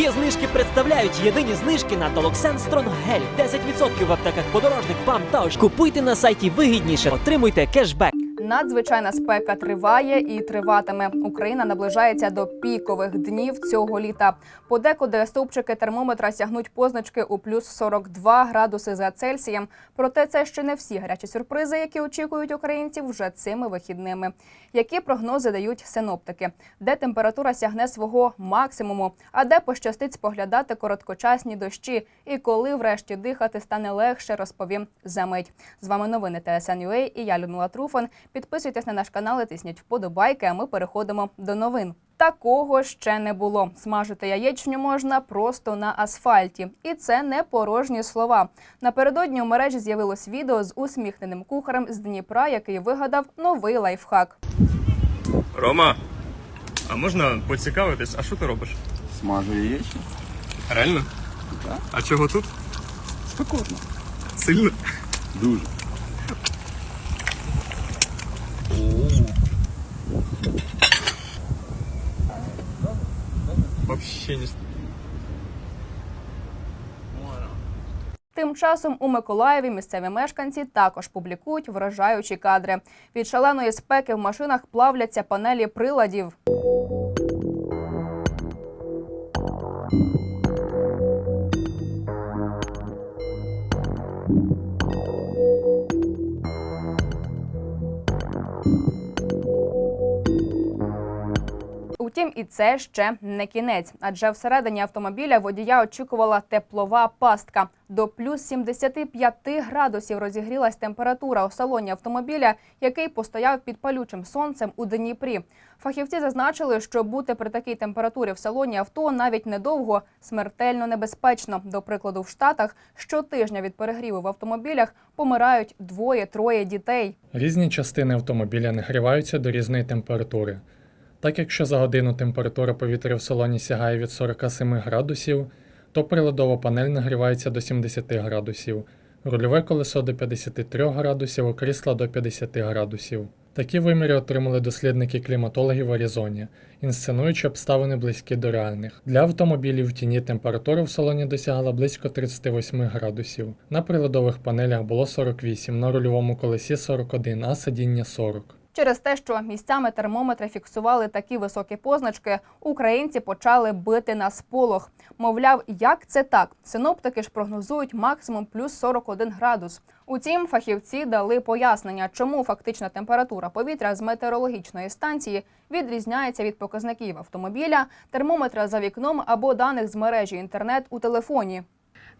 Є знижки представляють єдині знижки на Толоксен Стронг Гель. 10% в аптеках подорожник, ПАМ та ось. Купуйте на сайті вигідніше, отримуйте кешбек. Надзвичайна спека триває і триватиме. Україна наближається до пікових днів цього літа. Подекуди стовпчики термометра сягнуть позначки у плюс 42 градуси за Цельсієм. Проте це ще не всі гарячі сюрпризи, які очікують українців вже цими вихідними. Які прогнози дають синоптики? Де температура сягне свого максимуму, а де пощастить споглядати короткочасні дощі? І коли врешті дихати стане легше, розповім за мить. З вами новини ТСН.UA і я Людмила Труфан. Підписуйтесь на наш канал, і тисніть вподобайки. А ми переходимо до новин. Такого ще не було. Смажити яєчню можна просто на асфальті, і це не порожні слова. Напередодні у мережі з'явилось відео з усміхненим кухарем з Дніпра, який вигадав новий лайфхак. Рома, а можна поцікавитись, а що ти робиш? Смажу яєчню. Реально? Так. А чого тут? Спекотно. Сильно? Дуже. Вообще не... Тим часом у Миколаєві місцеві мешканці також публікують вражаючі кадри. Від шаленої спеки в машинах плавляться панелі приладів. Утім, і це ще не кінець, адже всередині автомобіля водія очікувала теплова пастка. До плюс 75 градусів розігрілась температура у салоні автомобіля, який постояв під палючим сонцем у Дніпрі. Фахівці зазначили, що бути при такій температурі в салоні авто навіть недовго смертельно небезпечно. До прикладу, в Штатах щотижня від перегріву в автомобілях помирають двоє-троє дітей. Різні частини автомобіля нагріваються до різної температури. Так якщо за годину температура повітря в салоні сягає від 47 градусів, то приладова панель нагрівається до 70 градусів, рульове колесо до 53 градусів, а крісла до 50 градусів. Такі виміри отримали дослідники-кліматологи в Аризоні, інсценуючи обставини близькі до реальних. Для автомобілів в тіні температура в салоні досягала близько 38 градусів. На приладових панелях було 48, на рульовому колесі 41, а сидіння 40. Через те, що місцями термометри фіксували такі високі позначки, українці почали бити на сполох. Мовляв, як це так? Синоптики ж прогнозують максимум плюс 41 градус. Утім, фахівці дали пояснення, чому фактична температура повітря з метеорологічної станції відрізняється від показників автомобіля, термометра за вікном або даних з мережі інтернет у телефоні.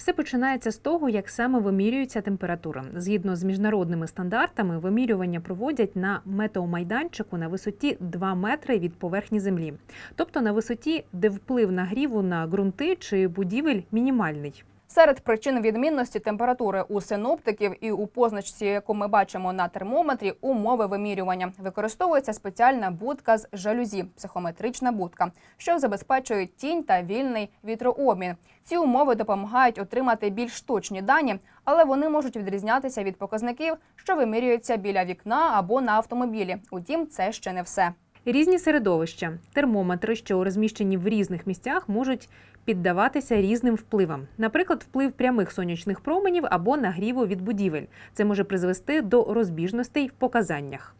Все починається з того, як саме вимірюється температура. Згідно з міжнародними стандартами, вимірювання проводять на метеомайданчику на висоті 2 метри від поверхні землі, тобто на висоті, де вплив нагріву на ґрунти чи будівель мінімальний. Серед причин відмінності температури у синоптиків і у позначці, яку ми бачимо на термометрі, умови вимірювання. Використовується спеціальна будка з жалюзі, психометрична будка, що забезпечує тінь та вільний вітрообмін. Ці умови допомагають отримати більш точні дані, але вони можуть відрізнятися від показників, що вимірюються біля вікна або на автомобілі. Утім, це ще не все. Різні середовища, термометри, що розміщені в різних місцях, можуть піддаватися різним впливам. Наприклад, вплив прямих сонячних променів або нагріву від будівель. Це може призвести до розбіжностей в показаннях.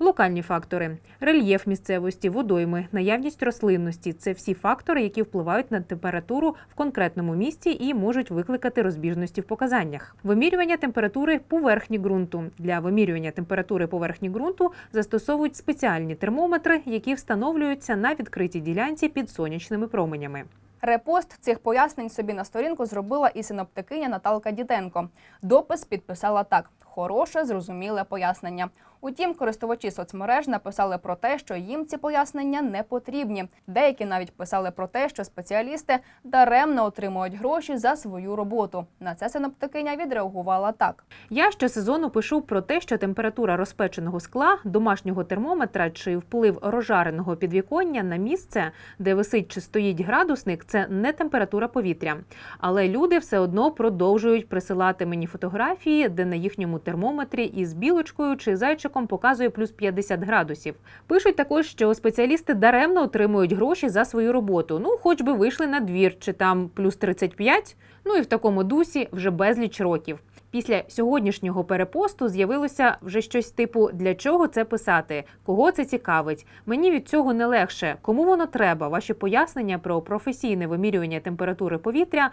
Локальні фактори: рельєф місцевості, водойми, наявність рослинності це всі фактори, які впливають на температуру в конкретному місці і можуть викликати розбіжності в показаннях. Вимірювання температури поверхні ґрунту. Для вимірювання температури поверхні ґрунту застосовують спеціальні термометри, які встановлюються на відкритій ділянці під сонячними променями. Репост цих пояснень собі на сторінку зробила і синоптикиня Наталка Діденко. Допис підписала так: хороше, зрозуміле пояснення. Утім, користувачі соцмереж написали про те, що їм ці пояснення не потрібні. Деякі навіть писали про те, що спеціалісти даремно отримують гроші за свою роботу. На це синоптикиня відреагувала так. Я щосезону пишу про те, що температура розпеченого скла, домашнього термометра чи вплив розжареного підвіконня на місце, де висить чи стоїть градусник, це не температура повітря. Але люди все одно продовжують присилати мені фотографії, де на їхньому термометрі із білочкою чи зайчиком годинником показує плюс 50 градусів. Пишуть також, що спеціалісти даремно отримують гроші за свою роботу. Ну, хоч би вийшли на двір, чи там плюс 35, ну і в такому дусі вже безліч років. Після сьогоднішнього перепосту з'явилося вже щось типу для чого це писати, кого це цікавить. Мені від цього не легше. Кому воно треба? Ваші пояснення про професійне вимірювання температури повітря.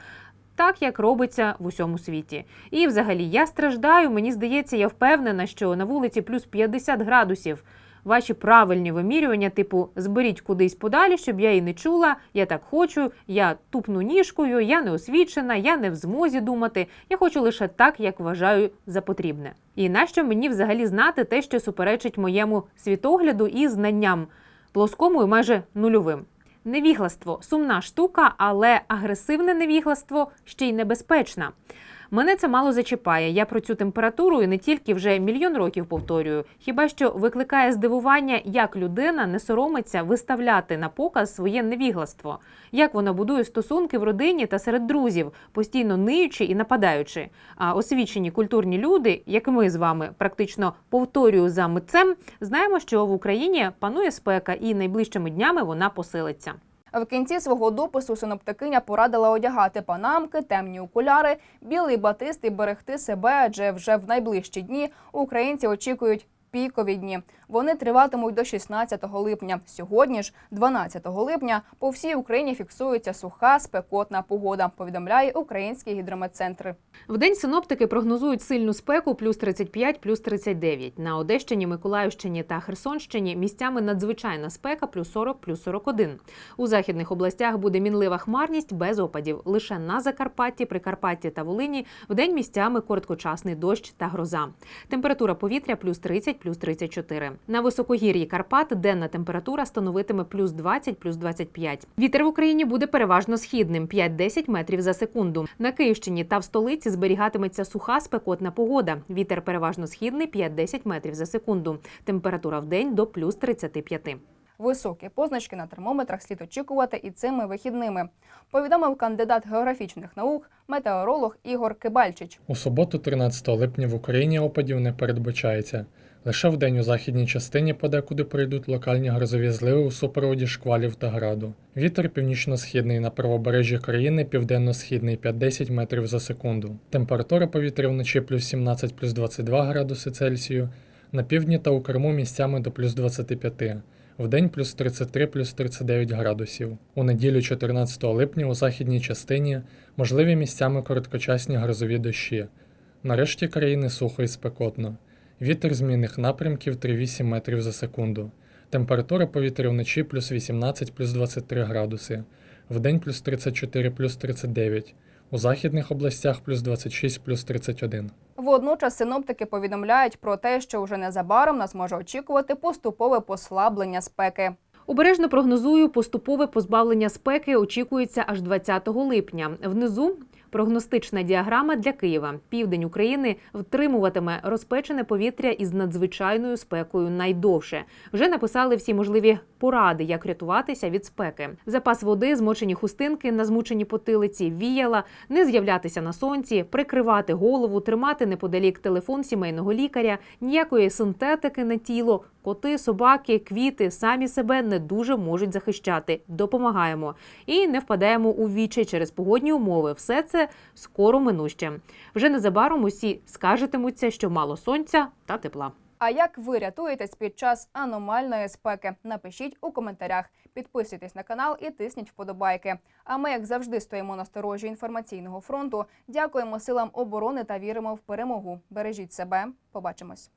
Так як робиться в усьому світі, і взагалі я страждаю. Мені здається, я впевнена, що на вулиці плюс 50 градусів. Ваші правильні вимірювання, типу зберіть кудись подалі, щоб я її не чула. Я так хочу, я тупну ніжкою, я не освічена, я не в змозі думати. Я хочу лише так, як вважаю за потрібне. І нащо мені взагалі знати те, що суперечить моєму світогляду і знанням плоскому і майже нульовим. Невігластво сумна штука, але агресивне невігластво ще й небезпечна. Мене це мало зачіпає. Я про цю температуру і не тільки вже мільйон років повторюю. Хіба що викликає здивування, як людина не соромиться виставляти на показ своє невігластво, як вона будує стосунки в родині та серед друзів, постійно ниючи і нападаючи. А освічені культурні люди, як ми з вами, практично повторюю за митцем, знаємо, що в Україні панує спека, і найближчими днями вона посилиться. В кінці свого допису синоптикиня порадила одягати панамки, темні окуляри, білий батист і берегти себе, адже вже в найближчі дні українці очікують пікові дні. Вони триватимуть до 16 липня. Сьогодні ж, 12 липня, по всій Україні фіксується суха спекотна погода. Повідомляє український гідрометцентр. Вдень синоптики прогнозують сильну спеку плюс 35, плюс 39. На Одещині, Миколаївщині та Херсонщині місцями надзвичайна спека плюс 40, плюс 41. У західних областях буде мінлива хмарність без опадів. Лише на Закарпатті, Прикарпатті та Волині вдень місцями короткочасний дощ та гроза. Температура повітря плюс 30, плюс 34. На високогір'ї Карпат денна температура становитиме плюс 20, плюс 25. Вітер в Україні буде переважно східним 5-10 метрів за секунду. На Київщині та в столиці зберігатиметься суха спекотна погода. Вітер переважно східний 5-10 метрів за секунду. Температура в день до плюс 35. Високі позначки на термометрах слід очікувати і цими вихідними. Повідомив кандидат географічних наук, метеоролог Ігор Кибальчич. У суботу, 13 липня, в Україні опадів не передбачається. Лише вдень у західній частині подекуди пройдуть локальні грозові зливи у супроводі шквалів та граду. Вітер північно-східний на правобережжі країни, південно-східний 5-10 метрів за секунду. Температура повітря вночі плюс 17 плюс 22 градуси Цельсію, на півдні та у Криму місцями до плюс 25. Вдень плюс 33 плюс 39 градусів. У неділю 14 липня у західній частині можливі місцями короткочасні грозові дощі. Нарешті країни сухо і спекотно. Вітер змінних напрямків 3,8 метрів за секунду. Температура повітря вночі плюс 18 плюс 23 градуси. Вдень плюс 34 плюс 39. У західних областях плюс 26 плюс 31. Водночас синоптики повідомляють про те, що вже незабаром нас може очікувати поступове послаблення спеки. Обережно прогнозую, поступове позбавлення спеки очікується аж 20 липня. Внизу прогностична діаграма для Києва. Південь України втримуватиме розпечене повітря із надзвичайною спекою найдовше. Вже написали всі можливі поради, як рятуватися від спеки. Запас води, змочені хустинки на змучені потилиці, віяла, не з'являтися на сонці, прикривати голову, тримати неподалік телефон сімейного лікаря, ніякої синтетики на тіло. Коти, собаки, квіти самі себе не дуже можуть захищати. Допомагаємо і не впадаємо у вічі через погодні умови. Все це скоро минуще. Вже незабаром усі скаржитимуться, що мало сонця та тепла. А як ви рятуєтесь під час аномальної спеки? Напишіть у коментарях. Підписуйтесь на канал і тисніть вподобайки. А ми, як завжди, стоїмо на сторожі інформаційного фронту. Дякуємо силам оборони та віримо в перемогу. Бережіть себе. Побачимось.